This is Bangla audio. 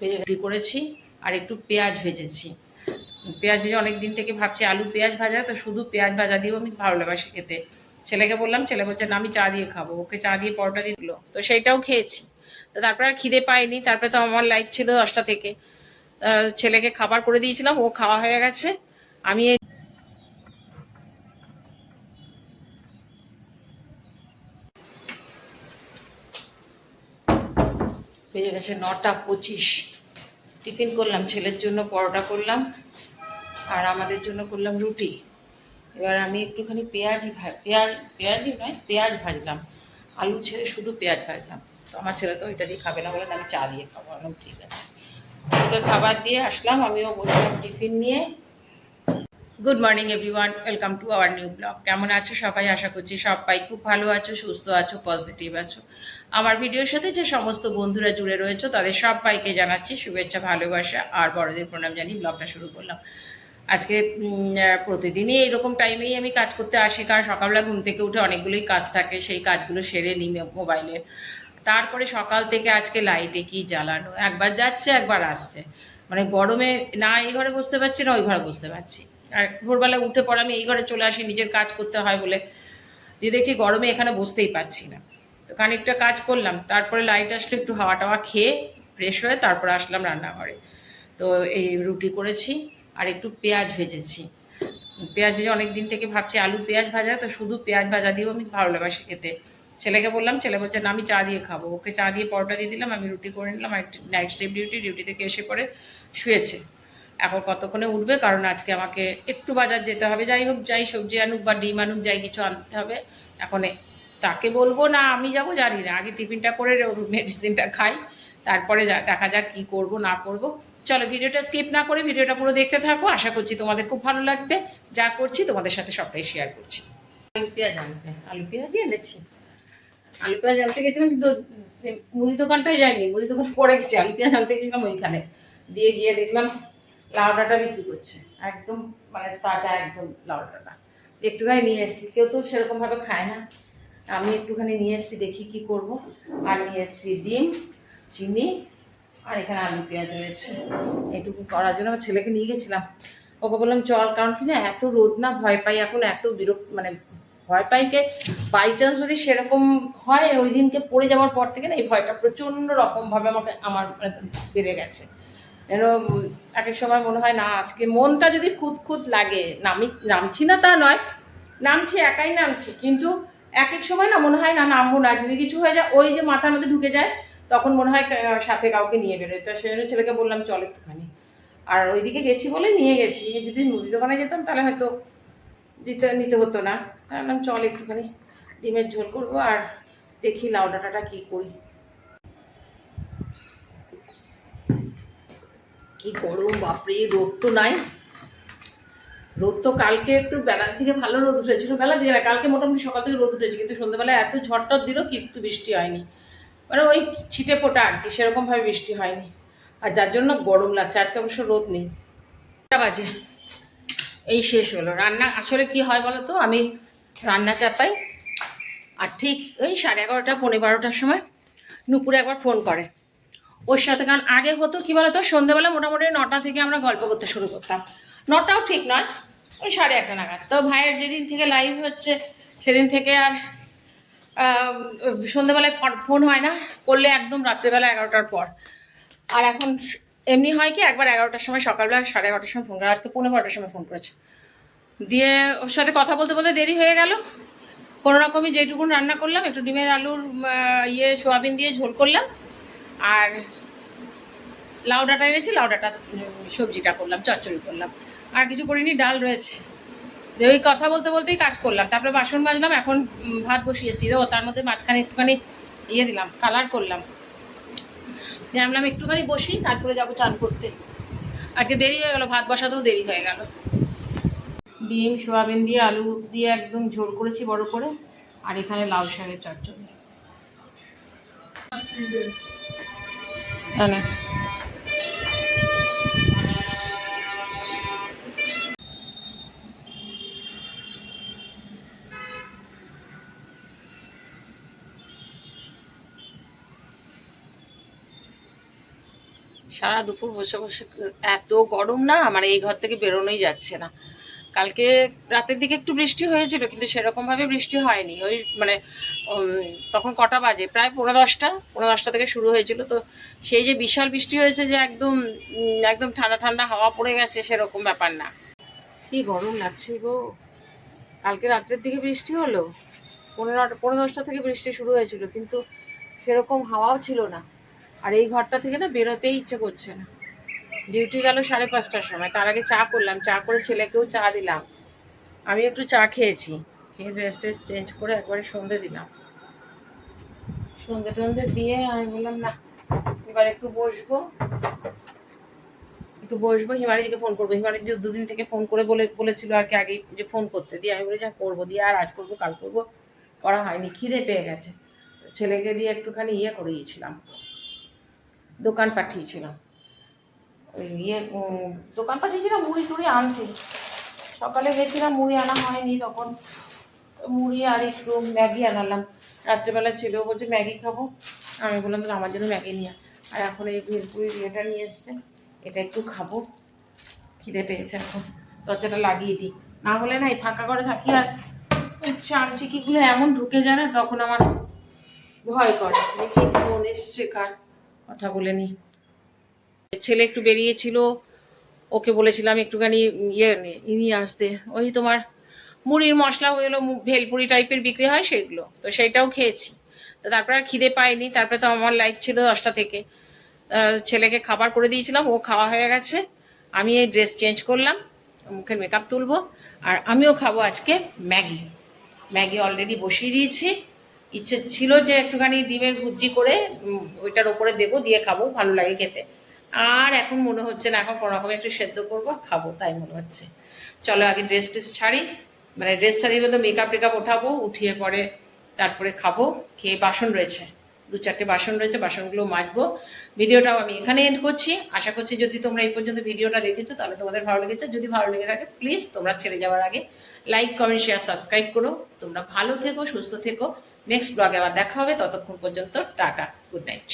ভেজে করেছি আর একটু পেঁয়াজ ভেজেছি। পেঁয়াজ ভেজে অনেক দিন থেকে ভাবছি, আলু পেঁয়াজ ভাজা, তো শুধু পেঁয়াজ ভাজা দিয়েও আমি ভালোবাসি খেতে। ছেলেকে বললাম, ছেলে বলছে, না, আমি চা দিয়ে খাব। ওকে চা দিয়ে পরোটা দিয়ে দিলো। তো সেইটাও খেয়েছি। তো তারপরে আর খিদে পাইনি। তারপরে তো আমার লাইট ছিল দশটা থেকে। ছেলেকে খাবার করে দিয়েছিলাম, ও খাওয়া হয়ে গেছে। আমি বেজে গেছে নটা পঁচিশ। টিফিন করলাম, ছেলের জন্য পরোটা করলাম আর আমাদের জন্য করলাম রুটি। এবার আমি একটুখানি পেঁয়াজ পেঁয়াজ পেঁয়াজই নয়, পেঁয়াজ ভাজলাম। আলু ছেড়ে শুধু পেঁয়াজ ভাজলাম। তো আমার ছেলে তো ওইটা দিয়ে খাবে না, বলে আমি চা দিয়ে খাব। ঠিক আছে। খাবার দিয়ে আসলাম, আমিও বসলাম টিফিন নিয়ে। Good morning everyone welcome to our new blog কেমন আছো সবাই? আশা করছি সবাই খুব ভালো আছো, সুস্থ আছো পজিটিভ আছো। আমার ভিডিওর সাথে যে সমস্ত বন্ধুরা জুড়ে রয়েছে, তাদের সবাইকে জানাচ্ছি শুভেচ্ছা, ভালোবাসা আর বড়দের প্রণাম জানিয়ে ব্লগটা শুরু করলাম। আজকে প্রতিদিনই এরকম টাইমেই আমি কাজ করতে আসি, কারণ সকালবেলা ঘুম থেকে উঠে অনেকগুলোই কাজ থাকে, সেই কাজগুলো সেরে নিই মোবাইলের তারপরে সকাল থেকে আজকে লাইটে কি জ্বালানো? একবার যাচ্ছে, একবার আসছে। মানে গরমে না এই ঘরে বসতে পারছি না, ওই ঘরে বসতে পারছি। আর ভোরবেলা উঠে পর আমি এই ঘরে চলে আসি, নিজের কাজ করতে হয় বলে। দিয়ে দেখছি গরমে এখানে বসতেই পারছি না। তো খানিকটা কাজ করলাম, তারপরে লাইট আসলে, একটু হাওয়া টাওয়া খেয়ে ফ্রেশ হয়ে তারপরে আসলাম রান্নাঘরে। তো এই রুটি করেছি আর একটু পেঁয়াজ ভেজেছি। পেঁয়াজ ভেজে অনেক দিন থেকে ভাবছি আলু পেঁয়াজ ভাজা, তো শুধু পেঁয়াজ ভাজা দিয়েও আমি ভালো ভালোবাসি খেতে। ছেলেকে বললাম, ছেলে বলছে, না, আমি চা দিয়ে খাব। ওকে চা দিয়ে পরোটা দিয়ে দিলাম, আমি রুটি করে নিলাম আর নাইট সেফ ডিউটি ডিউটি থেকে এসে পরে শুয়েছে। এখন কতক্ষণে উঠবে? কারণ আজকে আমাকে একটু বাজার যেতে হবে। যাই হোক, যাই সবজি আনুক বা ডিম আনুক, যাই কিছু আনতে হবে। এখন তাকে বলব, না, আমি যাব? জানি না। আগে টিফিনটা করে মেডিসিনটা খাই। তারপরে দেখা যাক কি করব, না করব। চলো, ভিডিওটা স্কিপ না করে ভিডিওটা পুরো দেখতে থাকো। আশা করছি তোমাদের খুব ভালো লাগবে। যা করছি, তোমাদের সাথে সবটাই শেয়ার করছি। আলু পেঁয়াজ আনতে। আলু পেঁয়াজই এনেছি। আলু পেঁয়াজ আনতে গেছিলাম, কিন্তু মুদি দোকানটাই যাইনি। মুদি দোকান পরে গেছি। আলু পেঁয়াজ আনতে গেছিলাম ওইখানে। দিয়ে গিয়ে দেখলাম লাউডাটা বিক্রি করছে। একদম মানে তাজা একদম লাউডাটা। একটুখানি নিয়ে এসেছি। কেউ তো সেরকমভাবে খায় না। আমি একটুখানি নিয়ে এসেছি, দেখি কি করব। আর নিয়ে এসেছি ডিম, চিনি, আর এখানে আলু পেঁয়াজ রয়েছে। এইটুকু করার জন্য আমার ছেলেকে নিয়ে গেছিলাম। ওকে বললাম, চল, কারণ কি না, এত রোদ না, ভয় পাই এখন, এত বিরক্ত মানে ভয় পাই পাইকে বাই চান্স যদি সেরকম হয়, ওই দিনকে পড়ে যাওয়ার পর থেকে না, এই ভয়টা প্রচণ্ড রকমভাবে আমাকে, আমার মানে বেড়ে গেছে। যেন এক এক সময় মনে হয়, না, আজকে মনটা যদি খুদ খুদ লাগে। নামি, নামছি না তা নয়, নামছি, একাই নামছি। কিন্তু এক এক সময় না মনে হয়, না, নামবো না। যদি কিছু হয়ে যায়, ওই যে মাথার মধ্যে ঢুকে যায়, তখন মনে হয় সাথে কাউকে নিয়ে বেরোয়। তো সেই জন্য ছেলেকে বললাম, চল একটুখানি। আর ওইদিকে গেছি বলে নিয়ে গেছি। যদি মুদি দোকানে যেতাম, তাহলে হয়তো দিতে, নিতে হতো না। বললাম, চল একটুখানি ডিমের ঝোল করব আর দেখি লাউ ডাঁটাটা কী করি। কি গরম বাপরে, রোদ তো নাই। রোদ তো কালকে একটু বেলার দিকে ভালো রোদ উঠেছিল বেলার দিকে না, কালকে মোটামুটি সকাল থেকে রোদ উঠেছে, কিন্তু সন্ধ্যাবেলায় এত ঝড়টর দিল, কিন্তু বৃষ্টি হয়নি। মানে ওই ছিটে ফোটা আর কি, সেরকমভাবে বৃষ্টি হয়নি। আর যার জন্য গরম লাগছে, আজকে অবশ্য রোদ নেই। বাজে। এই শেষ হলো। রান্না আসলে কি হয় বলো তো? আমি রান্না চাপাই, আর ঠিক ওই সাড়ে এগারোটা পনেরো বারোটার সময় নুপুরে একবার ফোন করে। ওর সাথে, কারণ আগে হতো কি বলতো, সন্ধ্যেবেলা মোটামুটি নটা থেকে আমরা গল্প করতে শুরু করতাম। নটাও ঠিক নয়, ওই সাড়ে একটা নাগাদ। তো ভাইয়ের যেদিন থেকে লাইভ হচ্ছে, সেদিন থেকে আর সন্ধ্যেবেলায় ফোন হয় না, করলে একদম রাত্রেবেলা এগারোটার পর। আর এখন এমনি হয় কি, একবার এগারোটার সময়, সকালবেলা সাড়ে এগারোটার সময় ফোন করে, আজকে পনেরো বারোটার সময় ফোন করেছে। দিয়ে ওর সাথে কথা বলতে বলতে দেরি হয়ে গেল। কোনো রকমই যেটুকুন রান্না করলাম, একটু ডিমের আলুর ইয়ে সোয়াবিন দিয়ে ঝোল করলাম। আর লাউ ডাঁটা এনেছি লাউ ডাঁটা সবজিটা করলাম, চচ্চড়ি করলাম। আর কিছু করিনি, ডাল রয়েছে। ওই কথা বলতে বলতেই কাজ করলাম। তারপরে বাসন মাজলাম, এখন ভাত বসিয়েছি ও তার মধ্যে মাঝখানে একটুখানি ইয়ে দিলাম কালার করলাম। আমি একটুখানি বসি, তারপরে যাব চান করতে। আজকে দেরি হয়ে গেল, ভাত বসাতেও দেরি হয়ে গেল। ডিম, সোয়াবিন দিয়ে, আলু দিয়ে একদম ঝোল করেছি বড় করে। আর এখানে লাউ শাকের চচ্চড়ি। না সারা দুপুর বসে বসে, এত গরম না মানে এই ঘর থেকে বেরোনোই যাচ্ছে না। কালকে রাতের দিকে একটু বৃষ্টি হয়েছিল, কিন্তু সেরকম ভাবে বৃষ্টি হয়নি। ওই মানে তখন কটা বাজে? প্রায় পনেরো দশটা পনেরো দশটা থেকে শুরু হয়েছিল। তো সেই যে বিশাল বৃষ্টি হয়েছে যে একদম একদম ঠান্ডা ঠান্ডা হাওয়া পড়ে গেছে, সেরকম ব্যাপার না। কি গরম লাগছে গো। কালকে রাত্রের দিকে বৃষ্টি হলো পনেরো পনেরো দশটা থেকে বৃষ্টি শুরু হয়েছিল, কিন্তু সেরকম হাওয়াও ছিল না। আর এই ঘরটা থেকে না বেরোতেই ইচ্ছে করছে না। ডিউটি গেল সাড়ে পাঁচটার সময়। তার আগে চা করলাম। চা করে ছেলেকেও চা দিলাম। আমি একটু চা খেয়েছি। খেয়ে ড্রেস ট্রেস চেঞ্জ করে একবারে সন্ধে দিলাম। সন্ধে টন্ধে দিয়ে আমি বললাম, না, এবার একটু বসবো। একটু বসবো, হিমারিদিকে ফোন করব। হিমারি দুদিন থেকে ফোন করে বলে বলেছিল আর কি আগে যে ফোন করতে। দিয়ে আমি বলে, যা, করব। দিয়ে আর আজ করব, কাল করব। করা হয়নি। খিদে পেয়ে গেছে। ছেলেকে দিয়ে একটুখানি ইয়ে করে দিয়েছিলাম। দোকান পাঠিয়েছিলাম। ওই ইয়ে দোকান পাঠিয়েছিলাম, মুড়ি টুড়ি আনতে। সকালে গেছিলাম, মুড়ি আনা হয়নি তখন। মুড়ি আর একটু ম্যাগি আনালাম। রাত্রেবেলা ছেলেও বলছে, ম্যাগি খাব। আমি বললাম, তাহলে আমার জন্য ম্যাগি নিয়ে আর এখন এই ভেলপুরির ইয়েটা নিয়ে এসছে। এটা একটু খাব। খিদে পেয়েছে এখন। দরজাটা লাগিয়ে দিই। না হলে না এই ফাঁকা করে থাকি আর চামচিকিগুলো এমন ঢুকে যায় না, তখন আমার ভয় করে। দেখি ফোন এসছে কার। কথা বলে নি ছেলে একটু বেরিয়েছিল, ওকে বলেছিলাম একটুখানি ইয়ে নিয়ে আসতে। ওই তোমার মুড়ির মশলা ওইগুলো ভেলপুরি টাইপের বিক্রি হয় সেগুলো। তো সেইটাও খেয়েছি। তো তারপর আর খিদে পাইনি তারপরে তো আমার লাইট ছিল দশটা থেকে। ছেলেকে খাবার করে দিয়েছিলাম, ও খাওয়া হয়ে গেছে। আমি এই ড্রেস চেঞ্জ করলাম, মুখের মেকআপ তুলবো, আর আমিও খাব আজকে ম্যাগি। ম্যাগি অলরেডি বসিয়ে দিয়েছি। ইচ্ছে ছিল যে একটুখানি ডিমের ভুজি করে ওইটার ওপরে দেবো, দিয়ে খাব, ভালো লাগে খেতে। আর এখন মনে হচ্ছে না, এখন কোনো রকম একটু সেদ্ধ করব খাব, তাই মনে হচ্ছে। চলো আগে ড্রেস ট্রেস ছাড়ি মানে ড্রেস ছাড়িয়ে বলতে মেকআপ টেকআপ ওঠাবো, উঠিয়ে পরে তারপরে খাব, খেয়ে বাসন রয়েছে, দু চারটে বাসন রয়েছে, বাসনগুলো মাজবো। ভিডিওটাও আমি এখানে এন্ড করছি। আশা করছি যদি তোমরা এই পর্যন্ত ভিডিওটা দেখেছ, তাহলে তোমাদের ভালো লেগেছে। যদি ভালো লেগে থাকে প্লিজ তোমরা ছেড়ে যাওয়ার আগে লাইক কমেন্ট শেয়ার সাবস্ক্রাইব করো। তোমরা ভালো থেকো, সুস্থ থেকো। নেক্সট ব্লগে আবার দেখা হবে, ততক্ষণ পর্যন্ত টাটা গুড নাইট